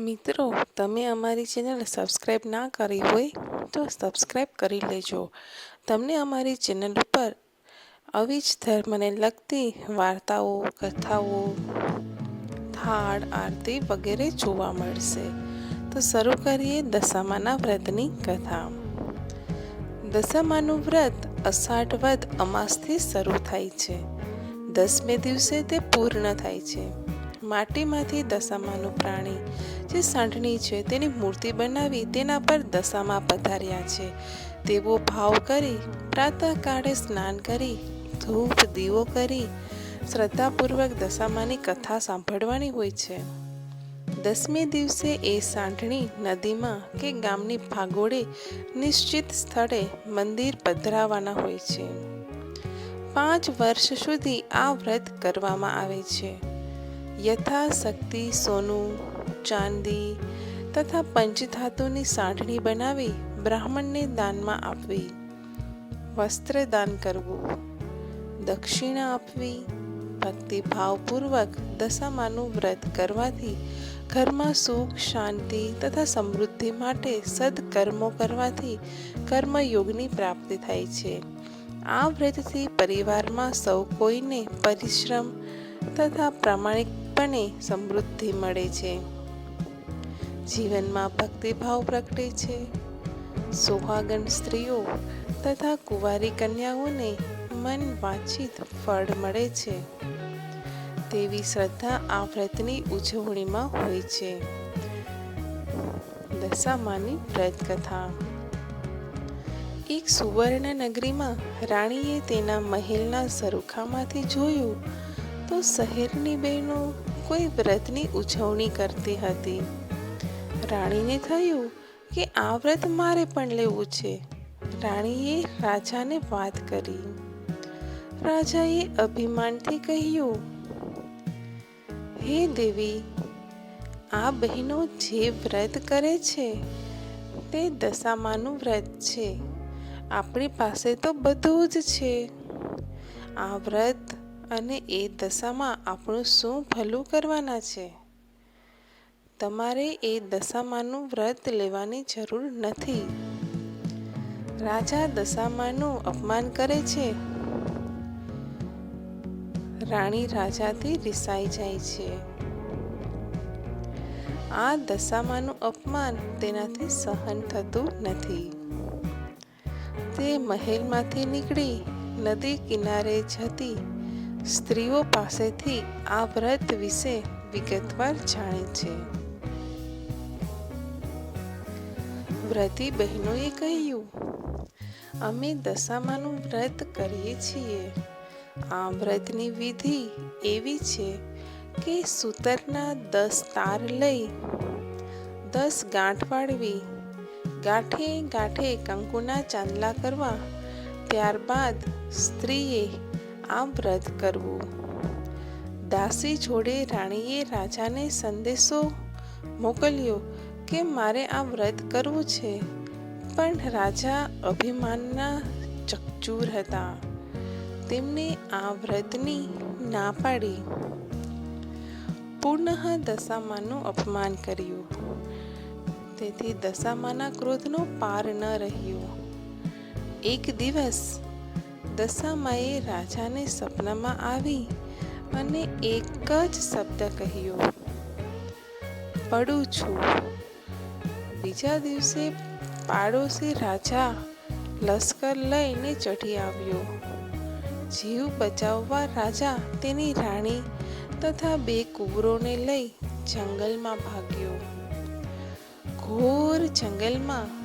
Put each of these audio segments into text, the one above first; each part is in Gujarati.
મિત્રો, તમે અમારી ચેનલ સબસ્ક્રાઈબ ના કરી હોય તો સબસ્ક્રાઈબ કરી લેજો. તમને અમારી ચેનલ ઉપર આવી જ ધર્મને લગતી વાર્તાઓ, કથાઓ, થાળ, આરતી વગેરે જોવા મળશે. તો શરૂ કરીએ દશામાના વ્રતની કથા. દશામાનું વ્રત અષાઢ વદ અમાસથી શરૂ થાય છે. દસમે દિવસે તે પૂર્ણ થાય છે. માટીમાંથી દશામાનું પ્રાણી. જે સાંઠણી છે, તેની મૂર્તિ બનાવી તેના પર દશામાં પધાર્યા છે. તેવો ભાવ કરી પ્રાતઃકાળે સ્નાન કરી, ધૂપ દીવો કરી, શ્રદ્ધાપૂર્વક દશામાની કથા સાંભળવાની હોય છે. દસમે દિવસે એ સાંઠણી નદીમાં કે ગામની ભાગોળે નિશ્ચિત સ્થળે મંદિર પધરાવાના હોય છે. પાંચ વર્ષ સુધી આ વ્રત કરવામાં આવે છે. યથાશક્તિ સોનું, ચાંદી તથા પંચધાતુની સાંઠણી બનાવી બ્રાહ્મણને દાનમાં આપવી. વસ્ત્ર દાન કરવું. દક્ષિણા આપવી. ભક્તિભાવપૂર્વક દશામાનું વ્રત કરવાથી ઘરમાં સુખ, શાંતિ તથા સમૃદ્ધિ માટે સદકર્મો કરવાથી કર્મયોગની પ્રાપ્તિ થાય છે. આ વ્રતથી પરિવારમાં સૌ કોઈને પરિશ્રમ તથા પ્રામાણિક આપણને સમૃદ્ધિ મળે છે. જીવનમાં ભક્તિભાવ પ્રગટે છે. સુહાગન સ્ત્રીઓ તથા કુંવારી કન્યાઓને મન વાંચિત ફળ મળે છે. તેવી શ્રદ્ધા આ વ્રતની ઉજવણીમાં હોય છે. દશામાની વ્રત કથા એક સુવર્ણ નગરીમાં રાણીએ તેના મહેલના ઝરૂખામાંથી જોયું તો શહેરની બહેનો કોઈ વ્રતની ઉજવણી કરતી હતી. રાણીને થયું કે આ વ્રત મારે પણ લેવું છે. રાણીએ રાજાને વાત કરી. રાજાએ અભિમાનથી કહ્યું, હે દેવી, આ બહેનો જે વ્રત કરે છે તે દશામાનું વ્રત છે. આપણી પાસે તો બધું જ છે. આ વ્રત અને એ દશામાં આપણું શું ભલું કરવાના છે? તમારે એ દશામાનું વ્રત લેવાની જરૂર નથી. રાજા દશામાનું અપમાન કરે છે. રાણી રાજાથી રિસાઈ જાય છે. આ દશામાનું અપમાન તેનાથી સહન થતું નથી. તે મહેલમાંથી નીકળી નદી કિનારે જતી સ્ત્રીઓ પાસેથી આ વ્રત વિશે વિગતવાર જાણે છે. વ્રતી બહેનોએ કહ્યું, અમે દશામાનું વ્રત કરીએ છીએ. આ વ્રતની વિધિ એવી છે કે સૂતરના દસ તાર લઈ દસ ગાંઠ વાળવી ગાંઠે ગાંઠે કંકુના ચાંદલા કરવા, ત્યારબાદ સ્ત્રીએ આ વ્રત કરવું. દાસી જોડે રાણીએ રાજાને સંદેશો મોકલ્યો કે મારે આ વ્રત કરવું છે. પણ રાજા અભિમાનના ચકચૂર હતા. તેમને આ વ્રતની ના પાડી. પુનઃ દશામાનું અપમાન કર્યું. તેથી દશામાના ક્રોધનો પાર ન રહ્યો. એક દિવસ દશામાએ રાજાને સપનામાં આવી અને એક જ શબ્દ કહ્યો, પડું છું. બીજા દિવસે પાડોશી રાજા લશ્કર લઈને ચઢી આવ્યો. જીવ બચાવવા રાજા તેની રાણી તથા બે કુવરોને લઈ જંગલમાં ભાગ્યો. ઘોર જંગલમાં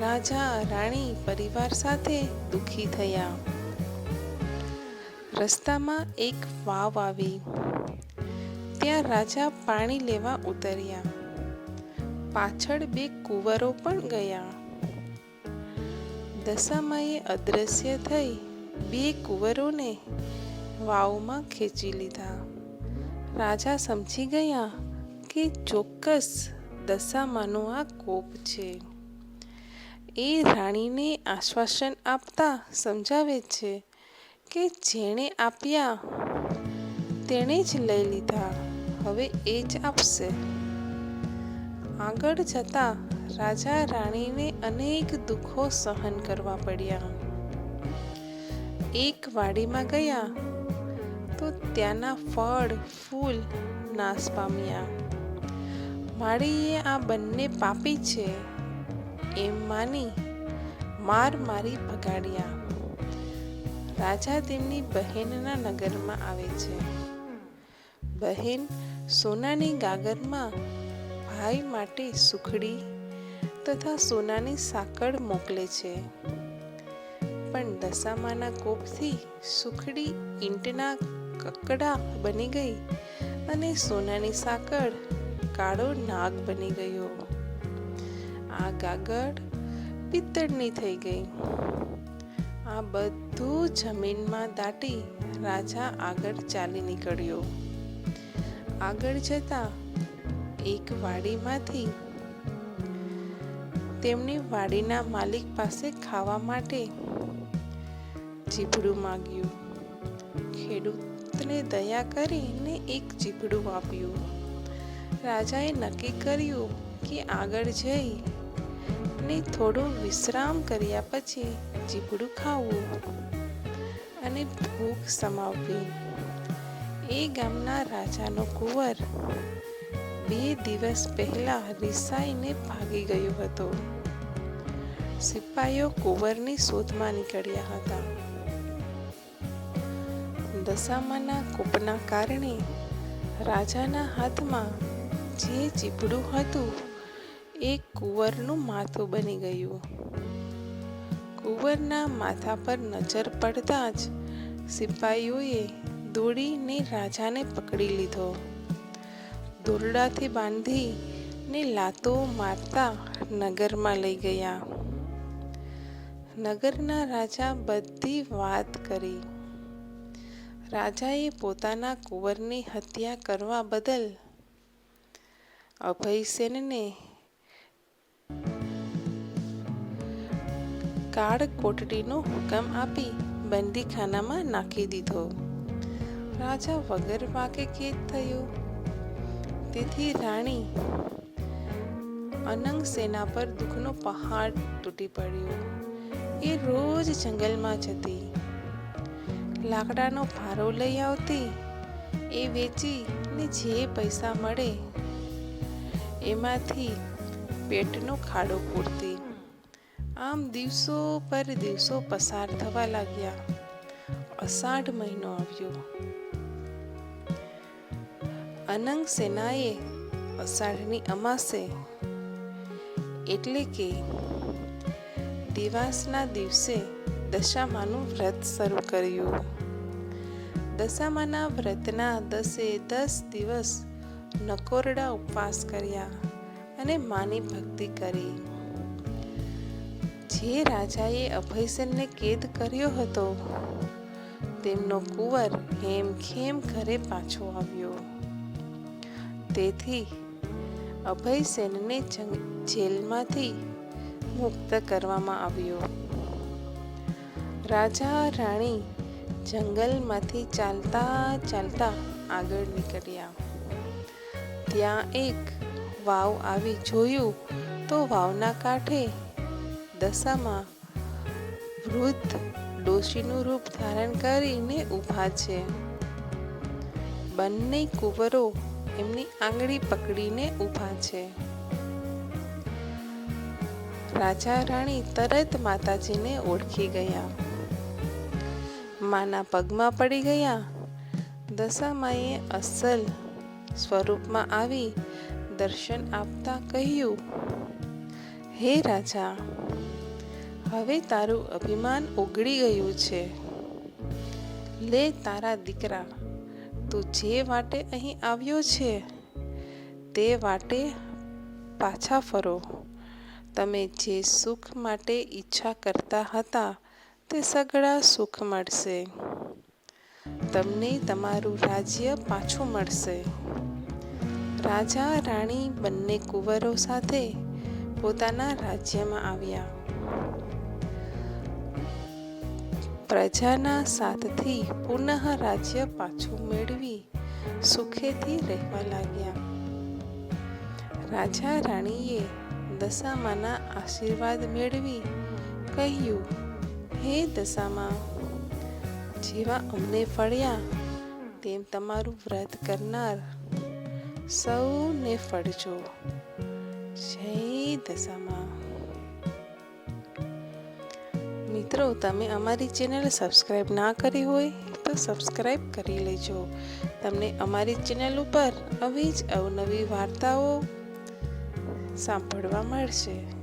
રાજા, રાણી, પરિવાર સાથે દુખી થયા. રસ્તામાં એક વાવ આવી. ત્યાં રાજા પાણી લેવા ઉતર્યા. પાછળ બે કુંવરો પણ ગયા. દશામાએ અદ્રશ્ય થઈ બે કુંવરોને વાવમાં ખેંચી લીધા. રાજા સમજી ગયા કે ચોક્કસ દશામાનો આ કોપ છે. એ રાણીને આશ્વાસન આપતા સમજાવે છે કે જેણે આપ્યા, તેણે જ લઈ લીધા, હવે એ જ આપશે. આગળ જતા રાજા રાણીને અનેક દુઃખો સહન કરવા પડ્યા. એક વાડીમાં ગયા તો ત્યાંના ફળ, ફૂલ નાશ પામ્યા. માળીએ આ બંને પાપી છે. એમ માની માર મારી ભગાડ્યા. રાજા તેમની બહેનના નગરમાં આવે છે. બહેન સોનાની ગાગરમાં ભાઈ માટે સુખડી તથા સોનાની સાકળ મોકલે છે. પણ દશામાના કોપથી સુખડી ઈંટના કકડા બની ગઈ અને સોનાની સાકળ કાળો નાગ બની ગયો. આ ગાગર પિત્તળની થઈ ગઈ. આ બધું જમીનમાં દાટી રાજા આગળ ચાલી નીકળ્યો. આગળ જતા એક વાડીમાંથી તેમની વાડીના માલિક પાસે ખાવા માટે ચીભડું માગ્યું. ખેડૂતને દયા કરીને એક ચીભડું આપ્યું રાજાએ નક્કી કર્યું કે આગળ જઈ ને થોડો વિશ્રામ કર્યા પછી ચીભડું ખાવું અને ભૂખ સમાવવી. એ ગામના રાજાનો કુંવર બે દિવસ પહેલા રિસાઈને ભાગી ગયો હતો. સિપાહીઓ કુંવરની શોધમાં નીકળ્યા હતા. દશામાના કોપના કારણે રાજાના હાથમાં જે ચીપડું હતું એ કુંવરનું માથું બની ગયું. કુંવરના માથા પર નજર પડતા જ સિપાહીઓએ દોડીને રાજાને પકડી લીધો. દોરડાથી બાંધી ને લાતો મારતા નગરમાં લઈ ગયા. નગરના રાજા બધી વાત કરી. રાજાએ પોતાના કુંવરની હત્યા કરવા બદલ અભયસેનને કાળ કોટડીનો હુકમ આપી બંદીખાનામાં નાખી દીધો. રાજા વગર વાકે કેદ થયો. તેથી રાણી અનંગ સેના પર દુઃખનો પહાડ તૂટી પડ્યો. એ રોજ જંગલમાં જતી. લાકડાનો ભારો લઈ આવતી. એ વેચી ને જે પૈસા મળે, એમાંથી પેટનો ખાડો પૂરતી. આમ દિવસો પર દિવસો પસાર થવા લાગ્યા. અષાઢ મહિનો આવ્યો. અનંગ સેનાએ અષાઢની અમાસે એટલે કે દિવાસના દિવસે દશામાનું વ્રત શરૂ કર્યું. દશામાના વ્રતના દસે દસ દિવસ નકોરડા ઉપવાસ કર્યા અને માની ભક્તિ કરી. જે રાજાએ અભયસેનને કેદ કર્યો હતો, તેમનો કુંવર હેમખેમ ઘરે પાછો આવ્યો. તેથી અભયસેનને જેલમાંથી મુક્ત કરવામાં આવ્યો. રાજા રાણી જંગલમાંથી ચાલતા ચાલતા આગળ નીકળ્યા. ત્યાં એક વાવ આવી જોયું તો વાવના કાંઠે દશામાં વૃદ્ધ ડોશીનું રૂપ ધારણ કરીને ઊભા છે. બંને કુંવરો એમની આંગળી પકડીને ઊભા છે. રાજા રાણી તરત માતાજીને ઓળખી ગયા. માના પગમાં પડી ગયા. દશામાએ અસલ સ્વરૂપમાં આવી દર્શન આપતા કહ્યું, હે રાજા હવે તારું અભિમાન ઓગળી ગયું છે. લે તારા દીકરા, તું જે વાટે અહીં આવ્યો છે, તે વાટે પાછા ફરો. તમે જે સુખ માટે ઈચ્છા કરતા હતા, તે સગળા સુખ મળશે. તમને તમારું રાજ્ય પાછું મળશે. રાજા, રાણી બંને કુંવરો સાથે પોતાના રાજ્યમાં આવ્યા. પ્રજાના સાથથી પુનઃ રાજ્ય પાછું મેળવી સુખેથી રહેવા લાગ્યા. રાજા રાણીએ દશામાના આશીર્વાદ મેળવી કહ્યું, હે દશામાં, જેવા અમને ફળ્યા, તેમ તમારું વ્રત કરનાર સૌને ફળજો. જય દશામાં. મિત્રો, તમે અમારી ચેનલ સબસ્ક્રાઈબ ના કરી હોય તો સબસ્ક્રાઈબ કરી લેજો. તમને અમારી ચેનલ ઉપર આવી જ અવનવી વાર્તાઓ સાંભળવા મળશે.